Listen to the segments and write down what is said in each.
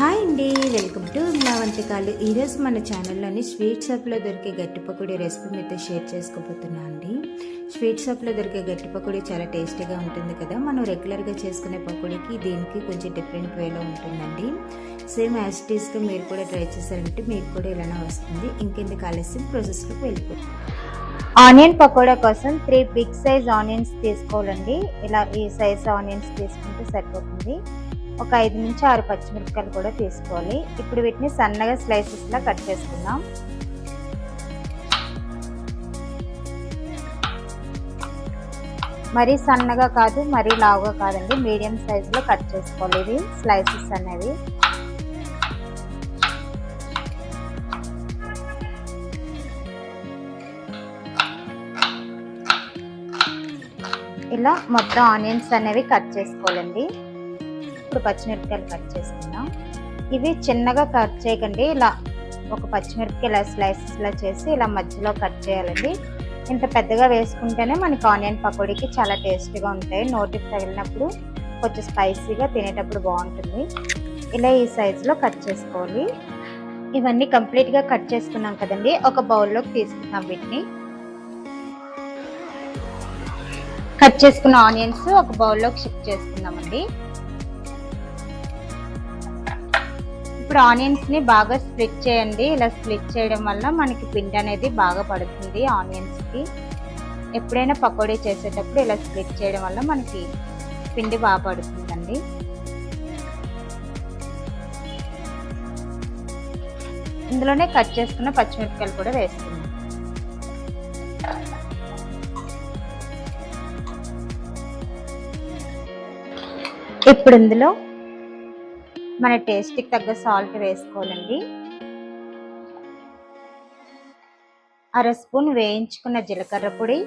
Hi అండి welcome to నా వంటకాలు. ఈరోజు మన ఛానల్లోని స్వీట్ షాప్లో దొరికే గట్టి పకోడీ రెసిపీ మీతో షేర్ చేసుకోబోతున్నా అండి. స్వీట్ షాప్లో దొరికే గట్టి పకోడీ చాలా టేస్టీగా ఉంటుంది కదా. మనం రెగ్యులర్గా చేసుకునే పకోడీకి దీనికి కొంచెం డిఫరెంట్ వేలో ఉంటుందండి. సేమ్ యాజ్ టీస్గా మీరు కూడా ట్రై చేశారంటే మీకు కూడా ఇలానే వస్తుంది. ఇంకెందుకు ఆలస్యం ప్రాసెస్లోకి వెళ్ళిపోతుంది ఆనియన్ పకోడా కోసం త్రీ బిగ్ సైజ్ ఆనియన్స్ తీసుకోవాలండి. ఇలా ఈ సైజ్ ఆనియన్స్ తీసుకుంటే సరిపోతుంది. ఒక ఐదు నుంచి ఆరు పచ్చిమిరపకాయలు కూడా తీసుకోవాలి. ఇప్పుడు వీటిని సన్నగా స్లైసెస్లా కట్ చేసుకుందాం. మరీ సన్నగా కాదు మరీ లావుగా కాదండి. మీడియం సైజులో కట్ చేసుకోవాలి. ఇవి స్లైసెస్ అనేవి. ఇలా మొత్తం ఆనియన్స్ అనేవి కట్ చేసుకోవాలండి. ఇప్పుడు పచ్చిమిరపకాయలు కట్ చేసుకుందాం. ఇవి చిన్నగా కట్ చేయకండి. ఇలా ఒక పచ్చిమిరపకాయ స్లైసెస్లా చేసి ఇలా మధ్యలో కట్ చేయాలండి. ఇంత పెద్దగా వేసుకుంటేనే మనకి ఆనియన్ పకోడీకి చాలా టేస్టీగా ఉంటాయి. నోటికి తగిలినప్పుడు కొంచెం స్పైసీగా తినేటప్పుడు బాగుంటుంది. ఇలా ఈ సైజులో కట్ చేసుకోవాలి. ఇవన్నీ కంప్లీట్గా కట్ చేసుకున్నాం కదండి. ఒక బౌల్లోకి తీసుకున్నాం వీటిని. కట్ చేసుకున్న ఆనియన్స్ ఒక బౌల్లోకి షిఫ్ట్ చేసుకుందామండి. ఇప్పుడు ఆనియన్స్ని బాగా స్ప్లిట్ చేయండి. ఇలా స్ప్లిట్ చేయడం వల్ల మనకి పిండి అనేది బాగా పడుతుంది ఆనియన్స్కి. ఎప్పుడైనా పకోడీ చేసేటప్పుడు ఇలా స్ప్లిట్ చేయడం వల్ల మనకి పిండి బాగా పడుతుందండి. ఇందులోనే కట్ చేసుకున్న పచ్చిమిరపకాయలు కూడా వేస్తుంది ఇప్పుడు ఇందులో మన టేస్ట్కి తగ్గ సాల్ట్ వేసుకోవాలండి. అర స్పూన్ వేయించుకున్న జీలకర్ర పొడి.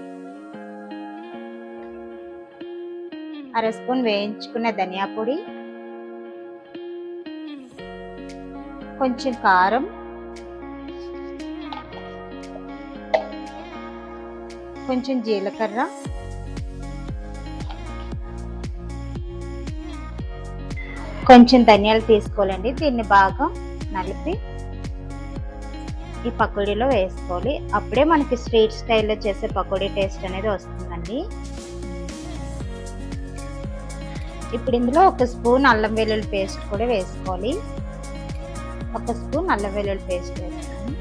అర స్పూన్ వేయించుకున్న ధనియా పొడి. కొంచెం కారం. కొంచెం జీలకర్ర. కొంచెం ధనియాలు తీసుకోవాలండి. దీన్ని బాగా నలిపి ఈ పకోడీలో వేసుకోవాలి. అప్పుడే మనకి స్ట్రీట్ స్టైల్లో చేసే పకోడీ టేస్ట్ అనేది వస్తుందండి. ఇప్పుడు ఇందులో ఒక స్పూన్ అల్లం వెల్లుల్లి పేస్ట్ కూడా వేసుకోవాలి. ఒక స్పూన్ అల్లం వెల్లుల్లి పేస్ట్ వేసుకోండి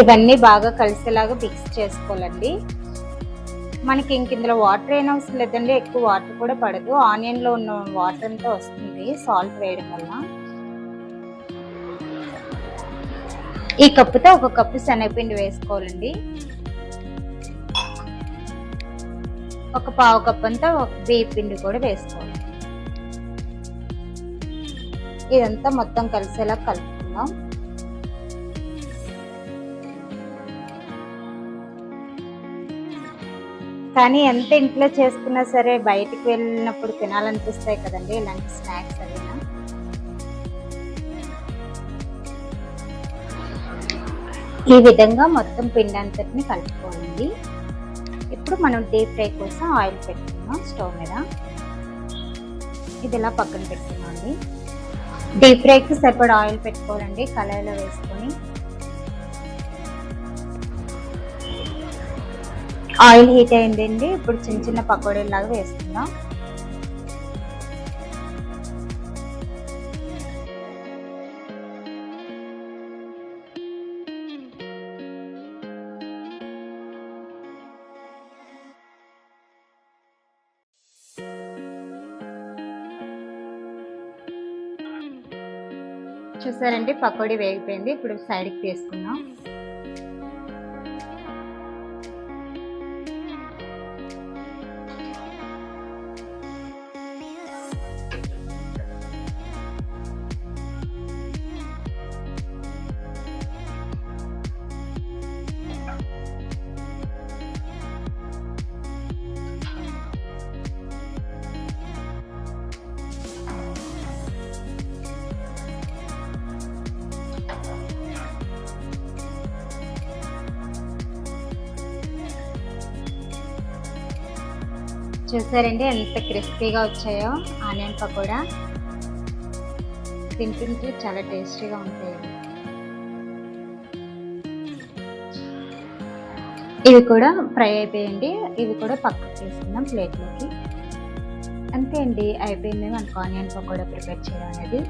ఇవన్నీ బాగా కలిసేలాగా మిక్స్ చేసుకోవాలండి. మనకి ఇంక ఇందులో వాటర్ ఏం అవసరం లేదండి. ఎక్కువ వాటర్ కూడా పడదు. ఆనియన్లో ఉన్న వాటర్ అంతా వస్తుంది. సాల్ట్ వేయడం వల్ల. ఈ కప్పుతో ఒక కప్పు శనగపిండి వేసుకోవాలండి. ఒక పావు కప్పు అంతా బియ్య పిండి కూడా వేసుకోవాలి. ఇదంతా మొత్తం కలిసేలా కలుపుకుందాం. కానీ ఎంత ఇంట్లో చేసుకున్నా సరే బయటికి వెళ్ళినప్పుడు తినాలనిపిస్తాయి కదండి ఇలాంటి స్నాక్స్ అవినా ఈ విధంగా మొత్తం పిండి అంతటిని కలుపుకోవాలి ఇప్పుడు మనం డీప్ ఫ్రై కోసం ఆయిల్ పెట్టుకున్నాం స్టవ్ మీద. ఇది ఇలా పక్కన పెట్టుకున్నాండి డీప్ ఫ్రైకి సరిపడా ఆయిల్ పెట్టుకోవాలండి కళాయిలో వేసుకొని ఆయిల్ హీట్ అయిందండి. ఇప్పుడు చిన్న చిన్న పకోడీలాగా వేస్తున్నాం చూసారండి పకోడీ వేగిపోయింది. ఇప్పుడు సైడ్కి తీసుకున్నాం చూసారండి ఎంత క్రిస్పీగా వచ్చాయో ఆనియన్ పకోడా. తింటుంటే చాలా టేస్టీగా ఉంటాయి. ఇవి కూడా ఫ్రై అయిపోయండి. ఇవి కూడా పక్కకు తీసుకుందాం ప్లేట్లోకి. అంతే అండి అయిపోయింది మనకు ఆనియన్ పకోడా ప్రిపేర్ చేయడం అనేది.